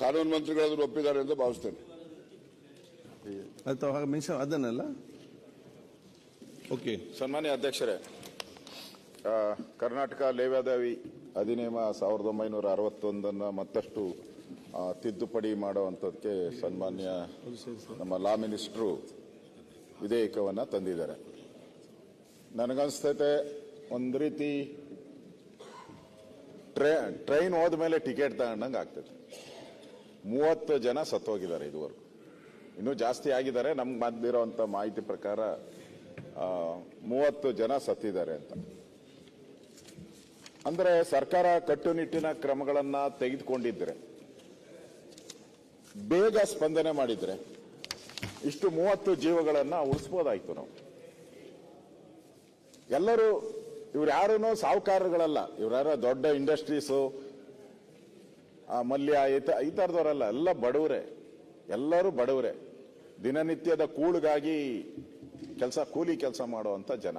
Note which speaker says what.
Speaker 1: ಕಾನೂನು ಮಂತ್ರಿಗಳಾದರೂ ಒಪ್ಪಿದ್ದಾರೆ ಅಂತ ಭಾವಿಸ್ತೇನೆ.
Speaker 2: ಮೆನ್ಷನ್ ಅದನ್ನೆಲ್ಲ? ಓಕೆ.
Speaker 3: ಸನ್ಮಾನ್ಯ ಅಧ್ಯಕ್ಷರೇ ಕರ್ನಾಟಕ ಲೇವಾದಾವಿ ಅಧಿನಿಯಮ ಸಾವಿರದ ಒಂಬೈನೂರ ಅರವತ್ತೊಂದನ್ನು ಮತ್ತಷ್ಟು ತಿದ್ದುಪಡಿ ಮಾಡುವಂಥದ್ದಕ್ಕೆ ಸನ್ಮಾನ್ಯ ನಮ್ಮ ಲಾ ಮಿನಿಸ್ಟ್ರು ವಿಧೇಯಕವನ್ನು ತಂದಿದ್ದಾರೆ. ನನಗನ್ಸ್ತೈತೆ ಒಂದು ರೀತಿ ಟ್ರೇ, ಟ್ರೈನ್ ಹೋದ್ಮೇಲೆ ಟಿಕೆಟ್ ತಗೊಂಡಂಗೆ ಆಗ್ತೈತೆ ಮೂವತ್ತು ಜನ ಸತ್ತೋಗಿದ್ದಾರೆ ಇದುವರೆಗೂ. ಇನ್ನೂ ಜಾಸ್ತಿ ಆಗಿದ್ದಾರೆ, ನಮ್ಗೆ ಬಂದಿರೋಂಥ ಮಾಹಿತಿ ಪ್ರಕಾರ ಮೂವತ್ತು ಜನ ಸತ್ತಿದ್ದಾರೆ ಅಂತ. ಅಂದರೆ ಸರ್ಕಾರ ಕಟ್ಟುನಿಟ್ಟಿನ ಕ್ರಮಗಳನ್ನು ತೆಗೆದುಕೊಂಡಿದ್ರೆ, ಬೇಗ ಸ್ಪಂದನೆ ಮಾಡಿದರೆ, ಇಷ್ಟು ಮೂವತ್ತು ಜೀವಗಳನ್ನು ಉಳಿಸ್ಬೋದಾಯ್ತು ನಾವು. ಎಲ್ಲರೂ ಇವ್ರು ಯಾರೂ ಸಾಹುಕಾರಗಳಲ್ಲ ಇವ್ರ್ಯಾರ ದೊಡ್ಡ ಇಂಡಸ್ಟ್ರೀಸು ಮಲ್ಯ ಈ ತರದವರಲ್ಲ, ಎಲ್ಲ ಬಡವರೇ. ಎಲ್ಲರೂ ಬಡವರೇ. ದಿನನಿತ್ಯದ ಕೂಳಿಗಾಗಿ ಕೆಲಸ, ಕೂಲಿ ಕೆಲಸ ಮಾಡುವಂತ ಜನ.